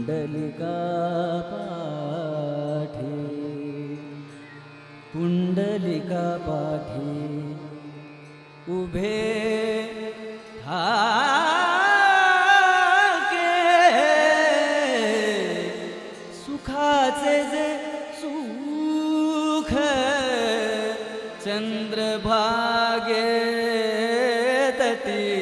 कुंडलिका पाठी कुंडलिका पाठी उभे था सुखाचे जे सुख चंद्रभागे तती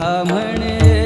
सुखा